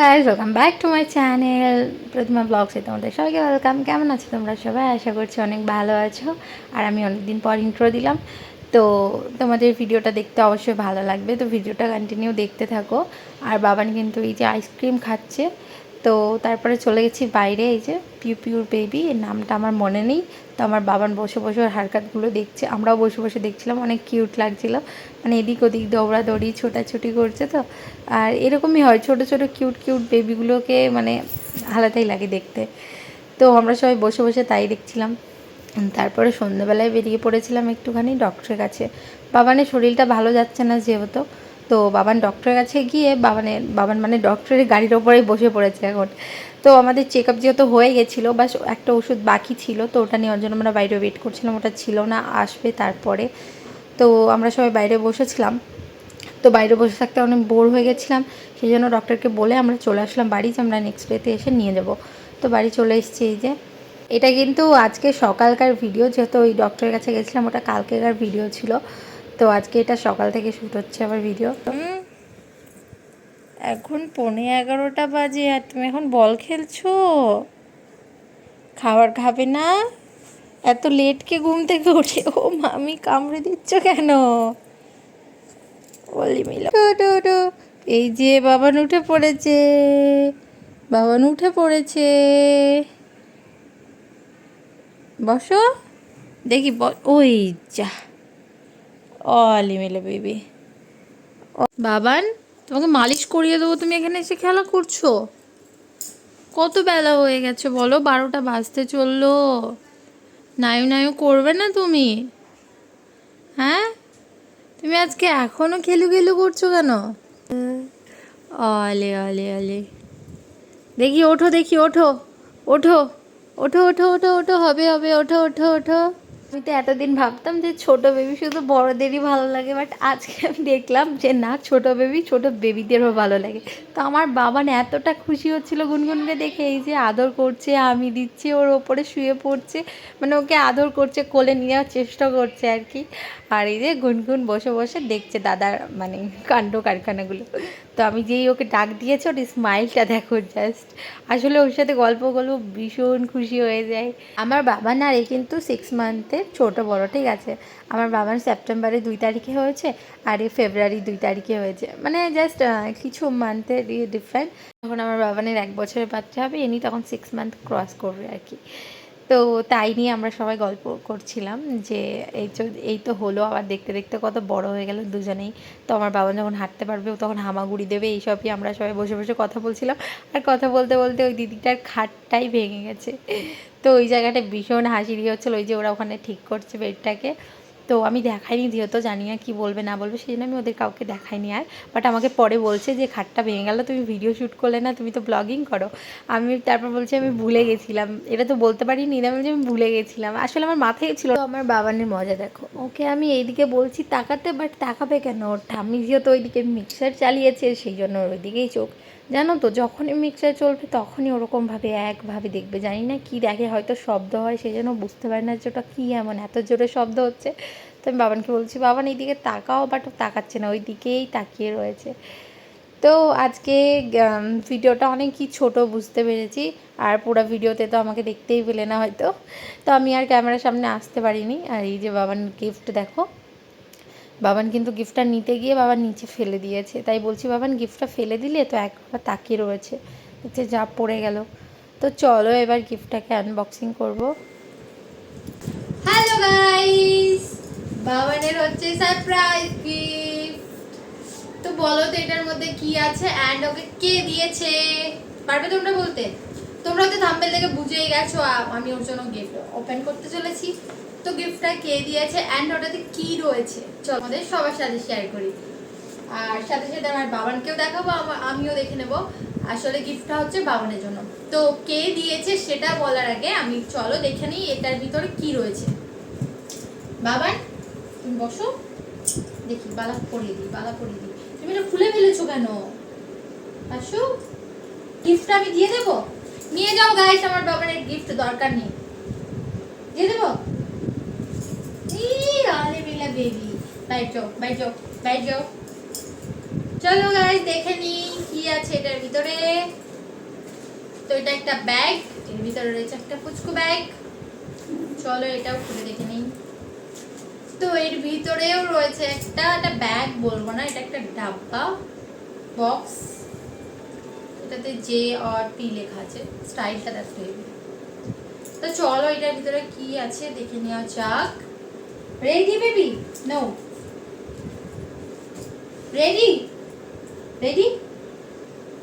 Guys welcome back to my channel Pratima ব্লগসে তোমাদের সবাইকে welcome কেমন আছো তোমরা সবাই? আশা করছি অনেক ভালো আছো। আর আমি অনেকদিন পর ইন্ট্রো দিলাম। তো তোমাদের ভিডিওটা দেখতে অবশ্যই ভালো লাগবে। তো ভিডিওটা কন্টিনিউ দেখতে থাকো। আর বাবান কিন্তু এই যে আইসক্রিম খাচ্ছে। তো তারপরে চলে গেছি বাইরে, এই যে পিউ পিউর বেবি, এর নামটা আমার মনে নেই। তো আমার বাবান বসে বসে ওর হারকাতগুলো দেখছে, আমরাও বসে বসে দেখছিলাম, অনেক কিউট লাগছিল। মানে এদিক ওদিক দৌড়াদৌড়ি, ছোটাছুটি করছে তো। আর এরকমই হয়, ছোট ছোট কিউট কিউট বেবিগুলোকে মানে আলাদাই লাগে দেখতে। তো আমরা সবাই বসে বসে তাই দেখছিলাম। তারপরে সন্ধ্যেবেলায় বেরিয়ে পড়েছিলাম একটুখানি ডক্টরের কাছে। বাবানের শরীরটা ভালো যাচ্ছে না যেহেতু। তো বাবান ডক্টরের কাছে গিয়ে বাবানের, বাবান মানে ডক্টরের গাড়ির ওপরেই বসে পড়েছে এখন। তো আমাদের চেক আপ যেহেতু হয়ে গেছিল, বাস একটা ওষুধ বাকি ছিল, তো ওটা নেওয়ার জন্য আমরা বাইরে ওয়েট করছিলাম, ওটা ছিল না, আসবে তারপরে। তো আমরা সবাই বাইরে বসেছিলাম। তো বাইরে বসে থাকতে অনেক বোর হয়ে গেছিলাম, সেই জন্য ডক্টরকে বলে আমরা চলে আসলাম বাড়ি, যে আমরা নেক্সট ডেতে এসে নিয়ে যাব। তো বাড়ি চলে এসেছি এই যে। এটা কিন্তু আজকে সকালকার ভিডিও যেহেতু ওই ডক্টরের কাছে গেছিলাম, ওটা কালকেকার ভিডিও ছিল। তো আজকে এটা সকাল থেকে শ্যুট হচ্ছে আবার ভিডিও এখন পৌনে এগারোটা বাজে আর তুমি এখন বল খেলছো? খাবার খাবে না? এত লেটকে ঘুম থেকে উঠে? ও মামি কামড়ে দিচ্ছ কেন? বলি মিলা। এই যে বাবান উঠে পড়েছে। বাবান উঠে পড়েছে। বসো। দেখি ওই যা। অলি মিলে, বেবি। বাবান, তোমাকে মালিশ করিয়ে দেবো, তুমি এখানে এসে খেলা করছ? কত বেলা হয়ে গেছে বলো, বারোটা বাজতে চলল। নায়ু নায়ু করবে না তুমি? হ্যাঁ? তুমি আজকে এখনও খেলু খেলু করছ কেন? অলে অলে অলে দেখি, ওঠো দেখি, ওঠো। ওঠো ওঠো ওঠো ওঠো ওঠো, হবে হবে, ওঠো ওঠো ওঠো। আমি তো এতদিন ভাবতাম যে ছোট বেবি শুধু বড়দেরই ভালো লাগে বাট আজকে আমি দেখলাম যে না, ছোট বেবি ছোট বেবিদেরও ভালো লাগে। তো আমার বাবা না এতটা খুশি হচ্ছিল গুনগুনকে দেখে, এই যে আদর করছে, আমি দিচ্ছি, ওর ওপরে শুয়ে পড়ছে মানে ওকে আদর করছে, কোলে নেওয়ার চেষ্টা করছে আর কি। আর এই যে গুনগুন বসে বসে দেখছে দাদার মানে কাণ্ড কারখানাগুলো। তো আমি যেই ওকে ডাক দিয়েছি, ওর স্মাইলটা দেখো জাস্ট আসলে ওর সাথে গল্প গল্প ভীষণ খুশি হয়ে যায়। আমার বাবা না রে কিন্তু সিক্স মান্থের ছোট বড়, ঠিক আছে? আমার বাবার সেপ্টেম্বরে দুই তারিখে হয়েছে আর এই ফেব্রুয়ারি দুই তারিখে হয়েছে। মানে জাস্ট কিছু মান্থের ডিফারেন্ট তখন আমার বাবানের এক বছরের বাচ্চা হবে এনি তখন সিক্স মান্থ ক্রস করবে আর কি। তো তাই নিয়ে আমরা সবাই গল্প করছিলাম যে এই তো এই তো হলো, আবার দেখতে দেখতে কত বড় হয়ে গেল দুজনেই। তো আমার বাবা যখন হাঁটতে পারবে তখন হামাগুড়ি দেবে, এইসবই আমরা সবাই বসে বসে কথা বলছিলাম। আর কথা বলতে বলতে ওই দিদিটার খাটটাই ভেঙে গেছে। তো ওই জায়গাটা ভীষণ হাসিরি হচ্ছিল, ওই যে ওরা ওখানে ঠিক করছে বেডটাকে তো আমি দেখাইনি, যেহেতু জানি না কী বলবে, না বলবে, সেই জন্য আমি ওদের কাউকে দেখাইনি আর। বাট আমাকে পরে বলছে যে, খাটটা ভেঙে গেল, তুমি ভিডিও শ্যুট করলে না, তুমি তো ব্লগিং করো। আমি তারপর বলছি, আমি ভুলে গেছিলাম। এটা তো বলতে পারিনি আমি বলছি, আমি ভুলে গেছিলাম। আসলে আমার মাথায় ছিল আমার বাবানের মজা, দেখো। ওকে আমি এইদিকে বলছি, তাকাতে বাট তাকাবে কেন? ওর ঠাম্মি যেহেতু ওইদিকে মিক্সার চালিয়েছে, সেই জন্য ওইদিকেই চোখ। জানো তো, যখনই মিক্সার চলবে তখনই ওরকমভাবে একভাবে দেখবে। জানি না কি দেখে, হয়তো শব্দ হয়, সেই জন্য বুঝতে পারি না যে ওটা কী এমন, এত জোরে শব্দ হচ্ছে। তো আমি বাবানকে বলছি বাবান এইদিকে তাকাও, বাট তাকাচ্ছে না ওই দিকেই তাকিয়ে রয়েছে। তো আজকে ভিডিওটা অনেকই ছোট, বুঝতে পেরেছি। আর পুরো ভিডিওতে তো আমাকে দেখতেই পেলে না হয়তো। তো আমি আর ক্যামেরার সামনে আসতে পারিনি। আর এই যে বাবান গিফট দেখো। বাবান কিন্তু গিফটটা নিতে গিয়ে বাবার নিচে ফেলে দিয়েছে। তাই বলছি, বাবান গিফটটা ফেলে দিলে তো একবার তাকিয়ে রয়েছে। দেখছে যা পড়ে গেল। তো চলো এবার গিফটটাকে আনবক্সিং করব। হ্যালো গাইস বাবানের হচ্ছে সারপ্রাইজ গিফট তো বলো তো এটার মধ্যে কি আছে অ্যান্ড ওকে কে দিয়েছে? পারবে তোমরা বলতে? তোমরা তো থাম্বেল দেখে বুঝেই গেছো আমি ওর জন্য গিফট ওপেন করতে চলেছি। তো গিফটটা কে দিয়েছে অ্যান্ড ওটাতে কি রয়েছে? চল আমাদের সবার সাথে শেয়ার করি। আর সাথে সাথে আমার বাবানকেও দেখাবো, আমা- আমিও দেখে নেব। আসলে গিফটটা হচ্ছে বাবানের জন্য। তো কে দিয়েছে সেটা বলার আগে আমি চলো দেখে নিই এটার ভিতরে কি রয়েছে। বাবান, তুমি বসো। দেখি, বালা পরিয়ে দিই, বালা পরিয়ে দিই। তুমি এটা খুলে ফেলেছো কেন? আসো গিফট আমি দিয়ে দেবো? নিয়ে যাও গাইস আমার বাবানের গিফট দরকার নেই। দিয়ে দেবো? মিলা বেবি। বাইর যাও বাইর যাও বাইর যাও চলো গাইস দেখে নি কি আছে এটার ভিতরে। তো এটা একটা ব্যাগ এর ভিতরে রয়েছে একটা পুচকু ব্যাগ চলো এটাও খুলে দেখে নিই তো এর ভিতরেও রয়েছে একটা একটা ব্যাগ বলব না, এটা একটা ডাব্বা বক্স এটাতে জে আর পি লেখা আছে স্টাইলটা দেখতে তো চলো এটার ভিতরে কি আছে দেখে নেওয়া যাক। Ready baby no ready ready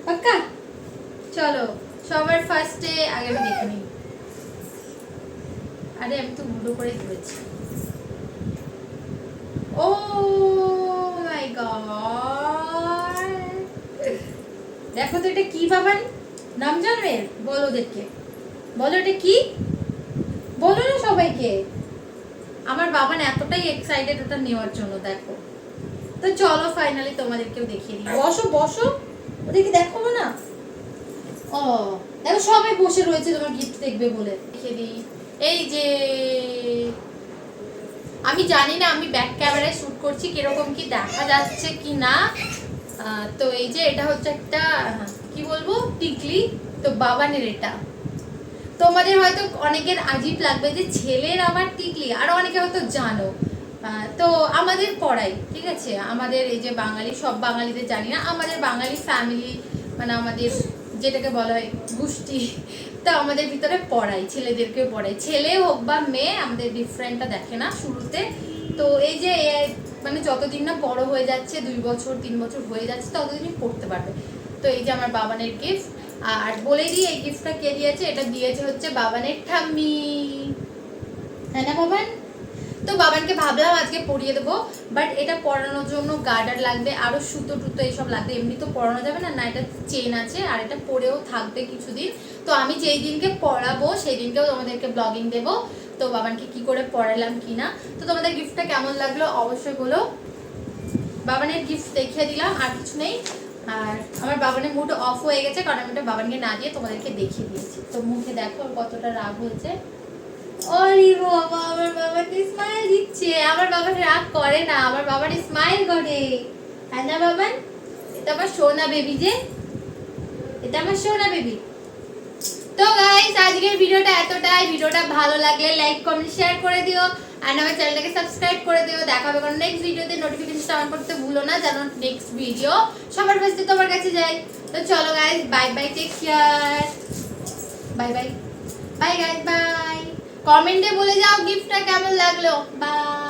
পাক্কা চলো সবার ফার্স্টে আগে আমি দেখে নিই। আরে, আমি তো মুডো করে ধরেছি। Oh my god! দেখো তো এটা কি বাবান? নাম জানবে? বলো ওদেরকে। বলো এটা কি? বলো না সবাইকে। আমার বাবান এতটাই এক্সাইটেড ওটা নেওয়ার জন্য, দেখো। তো চলো ফাইনালি তোমাদেরকেও দেখিয়ে দিই। বসো বসো। ওদেরকে দেখো না? ও, দেখো সবাই বসে রয়েছে, তোমার গিফট দেখবে বলে। দেখিয়ে দিই। এই যে, আমি জানি না আমি ব্যাক ক্যামেরায় শ্যুট করছি, কীরকম কি দেখা যাচ্ছে কি না। তো এই যে এটা হচ্ছে একটা, কি বলব? টিকলি, তো বাবানের এটা। তোমাদের হয়তো অনেকের আজীব লাগবে যে ছেলের আবার টিকলি, আর অনেকে হয়তো জানো। তো আমাদের পড়াই, ঠিক আছে? আমাদের এই যে বাঙালি, সব বাঙালিদের জানি না, আমাদের বাঙালি ফ্যামিলি মানে আমাদের যেটাকে বলা হয় গোষ্ঠী, তো আমাদের ভিতরে পড়াই ছেলেদেরকে পড়াই। ছেলে হোক বা মেয়ে, আমাদের ডিফারেন্টটা দেখে না শুরুতে। তো এই যে মানে যতদিন না বড় হয়ে যাচ্ছে, দুই বছর, তিন বছর হয়ে যাচ্ছে, ততদিনই পড়তে পারবে। তো এই যে আমার বাবানের গিফট আর বলে দিই, এই গিফটটা কে দিয়েছে? এটা দিয়েছে হচ্ছে বাবানের ঠাম্মি। হ্যাঁ না, বাবান? তো বাবানকে ভাবলাম আজকে পরিয়ে দেবো বাট এটা পরানোর জন্য গার্ডার লাগবে আরও সুতো টুতো এইসব লাগবে, এমনি তো পরানো যাবে না না, এটা চেন আছে, আর এটা পরেও থাকবে কিছুদিন। তো আমি যেই দিনকে পড়াবো সেই দিনকেও তোমাদেরকে ব্লগিং দেবো। তো বাবানকে কি করে পড়ালাম কি না? তো তোমাদের গিফটটা কেমন লাগল অবশ্যই বলো। বাবানের গিফট দেখিয়ে দিলাম, আর কিছু নেই। আর আমার বাবানের মুড অফ হয়ে গেছে, কারণ আমি ওটা বাবানকে না দিয়ে তোমাদেরকে দেখিয়ে দিয়েছি। তো মুখে দেখো কতটা রাগ হয়েছে। ওরে বাবা, আমার বাবাকে স্মাইল দিচ্ছে। আমার বাবা রাগ করে না, আমার বাবার স্মাইল করে। হ্যাঁ না বাবান? এটা আমার সোনা বেবি যে। এটা আমার সোনা বেবি তো গাইস আজকের ভিডিওটা এতটাই। ভিডিওটা ভালো লাগলে লাইক কমেন্ট শেয়ার করে দিও। আর আমার চ্যানেলটাকে সাবস্ক্রাইব করে দিও। দেখা হবে কোনো নেক্সট ভিডিওতে নোটিফিকেশন অন করতে ভুলো না, যেন নেক্সট ভিডিও সবার ফার্স্টে তোমার কাছে যায়। তো চলো guys bye bye take care bye bye bye guys bye কমেন্টে বলে যাও গিফটটা কেমন লাগল। বাই